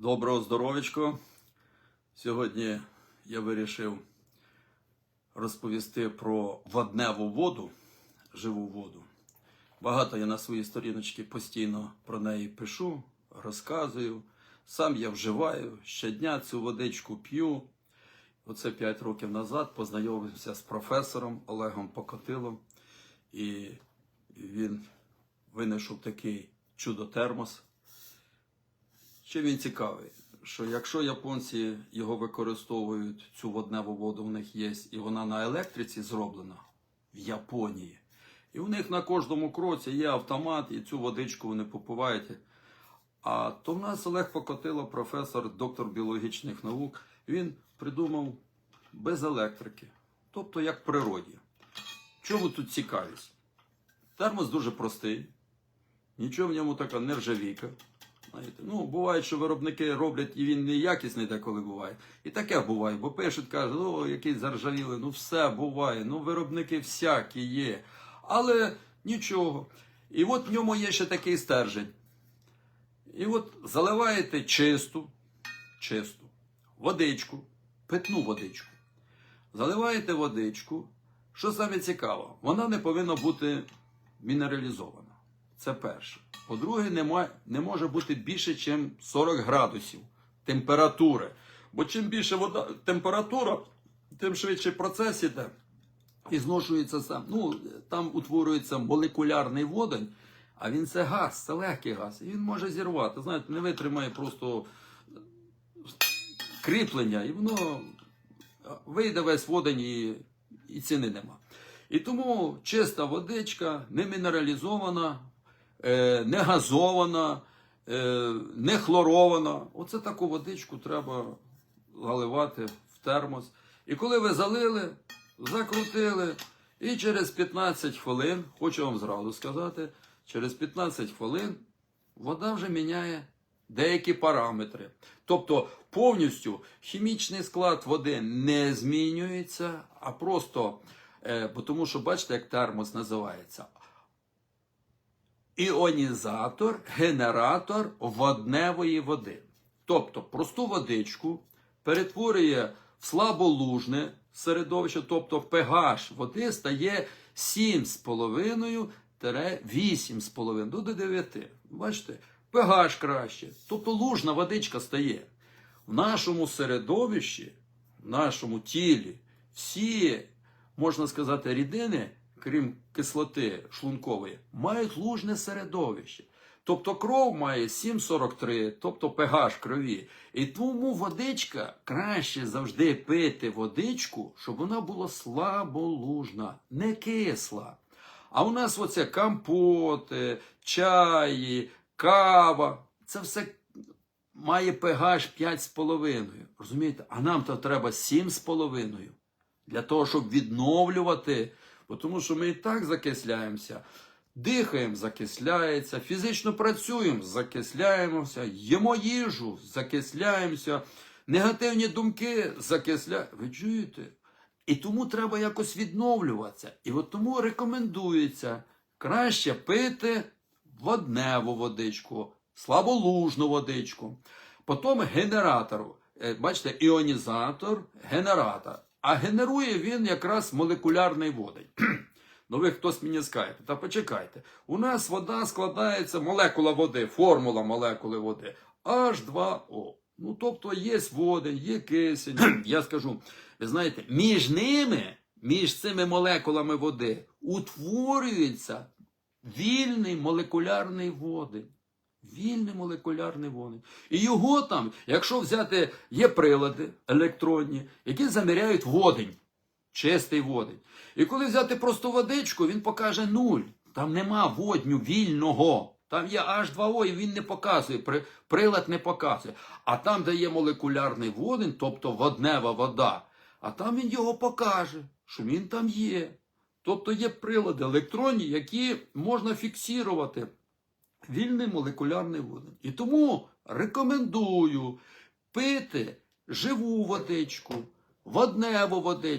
Доброго здоров'ячко. Сьогодні я вирішив розповісти про водневу воду, живу воду. Багато я на своїй сторіночці постійно про неї пишу, розказую. Сам я вживаю, щодня цю водичку п'ю. Оце 5 років назад познайомився з професором Олегом Покотилом, і він винайшов такий чудо-термос. Чим він цікавий? Що якщо японці його використовують, цю водневу воду у них є, і вона на електриці зроблена в Японії. І у них на кожному кроці є автомат, і цю водичку вони попивають. А то в нас Олег Покотило, професор, доктор біологічних наук, він придумав без електрики, тобто як в природі. Чому тут цікавість? Термос дуже простий, нічого в ньому така нержавійка. Ну, буває, що виробники роблять і він неякісний деколи буває. І таке буває, бо пишуть, кажуть, о, який заржавіли, ну все буває, ну виробники всякі є. Але нічого. І от в ньому є ще такий стержень. І от заливаєте чисту, чисту водичку, питну водичку. Заливаєте водичку. Що саме цікаво, вона не повинна бути мінералізована. Це перше. По-друге, нема, не може бути більше, ніж 40 градусів температури. Бо чим більше вода, температура, тим швидше процес іде. І зношується сам. Ну, там утворюється молекулярний водень, а він це газ, це легкий газ. І він може зірвати. Знаєте, не витримає просто кріплення, і воно вийде весь водень і, і ціни нема. І тому чиста водичка, не мінералізована, не газована, е, не хлорована. Оце таку водичку треба заливати в термос. І коли ви залили, закрутили, і через 15 хвилин, хочу вам зразу сказати, через 15 хвилин вода вже міняє деякі параметри. Тобто повністю хімічний склад води не змінюється, а просто, е, бо тому що бачите, як термос називається. Іонізатор, генератор водневої води. Тобто просту водичку перетворює в слаболужне середовище, тобто pH води стає 7,5-8,5 до 9. Бачите, pH краще. Тобто лужна водичка стає. В нашому середовищі, в нашому тілі, всі, можна сказати, рідини, крім кислоти шлункової, мають лужне середовище. Тобто кров має 7,43, тобто pH крові. І тому водичка краще завжди пити водичку, щоб вона була слаболужна, не кисла. А у нас оце компоти, чаї, кава, це все має pH 5,5. Розумієте? А нам то треба 7,5 для того, щоб відновлювати. Тому що ми і так закисляємося. Дихаємо, закисляється, фізично працюємо, закисляємося, їмо їжу, закисляємося, негативні думки закисляємо. Ви чуєте? І тому треба якось відновлюватися. І от тому рекомендується краще пити водневу водичку, слаболужну водичку. Потім генератору. Е, Бачите, іонізатор, генератор. А генерує він якраз молекулярний водень. Ну ви хтось мені скажете, та почекайте. У нас вода складається, молекула води, формула молекули води H2O. Ну, тобто є водень, є кисень. Я скажу, ви знаєте, між ними, між цими молекулами води, утворюється вільний молекулярний водень. Вільний молекулярний водень. І його там, якщо взяти, є прилади електронні, які заміряють водень, чистий водень. І коли взяти просто водичку, він покаже нуль. Там нема водню вільного. Там є H2O, і він не показує, прилад не показує. А там, де є молекулярний водень, тобто воднева вода, а там він його покаже, що він там є. Тобто є прилади електронні, які можна фіксувати вільний молекулярний водень. І тому рекомендую пити живу водичку, водневу водичку.